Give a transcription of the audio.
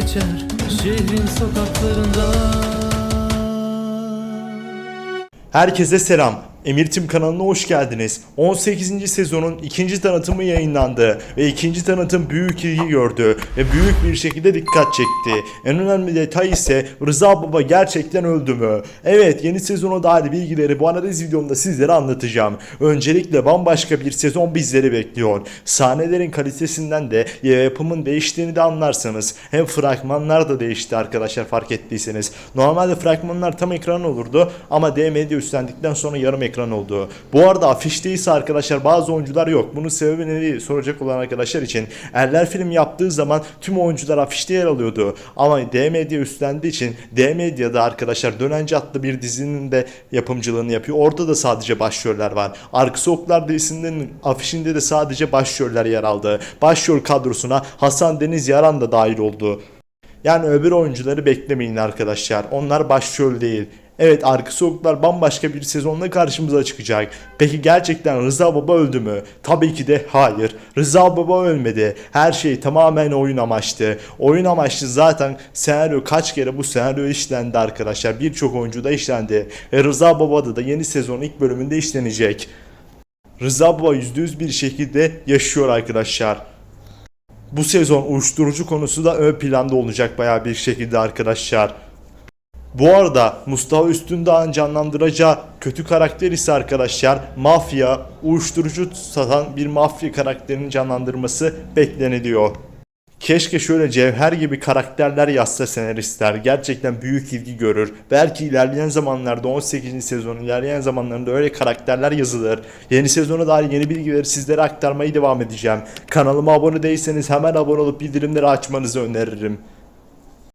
geçer şehrin sokaklarında Herkese selam. Emir Tim kanalına hoş geldiniz. 18. sezonun ikinci tanıtımı yayınlandı ve ikinci tanıtım büyük ilgi gördü ve büyük bir şekilde dikkat çekti. En önemli detay ise Rıza Baba gerçekten öldü mü? Evet yeni sezona dair bilgileri bu analiz videomda sizlere anlatacağım. Öncelikle bambaşka bir sezon bizleri bekliyor. Sahnelerin kalitesinden de yapımın değiştiğini de anlarsanız hem fragmanlar da değişti arkadaşlar fark ettiyseniz. Normalde fragmanlar tam ekran olurdu ama DM'de üstlendikten sonra yarım ekran oldu. Bu arada afişte ise arkadaşlar bazı oyuncular yok. Bunun sebebi ne soracak olan arkadaşlar için. Erler film yaptığı zaman tüm oyuncular afişte yer alıyordu. Ama D-Medya üstlendiği için D-Medya'da arkadaşlar Dönence adlı bir dizinin de yapımcılığını yapıyor. Orada da sadece başroller var. Arka Sokaklar dizisinin afişinde de sadece başroller yer aldı. Başrol kadrosuna Hasan Deniz Yaran da dahil oldu. Yani öbür oyuncuları beklemeyin arkadaşlar. Onlar başrol değil. Evet arka sokaklar bambaşka bir sezonla karşımıza çıkacak. Peki gerçekten Rıza Baba öldü mü? Tabii ki de hayır. Rıza Baba ölmedi. Her şey tamamen oyun amaçlı. Oyun amaçlı zaten senaryo kaç kere bu senaryo işlendi arkadaşlar. Birçok oyuncu da işlendi. Ve Rıza Baba'da da yeni sezonun ilk bölümünde işlenecek. Rıza Baba %100 bir şekilde yaşıyor arkadaşlar. Bu sezon uyuşturucu konusu da ön planda olacak bayağı bir şekilde arkadaşlar. Bu arada Mustafa Üstündağ'ın canlandıracağı kötü karakter ise arkadaşlar mafya, uyuşturucu satan bir mafya karakterinin canlandırması bekleniliyor. Keşke şöyle cevher gibi karakterler yazsa senaristler. Gerçekten büyük ilgi görür. Belki ilerleyen zamanlarda 18. sezon ilerleyen zamanlarında öyle karakterler yazılır. Yeni sezona dair yeni bilgileri sizlere aktarmaya devam edeceğim. Kanalıma abone değilseniz hemen abone olup bildirimleri açmanızı öneririm.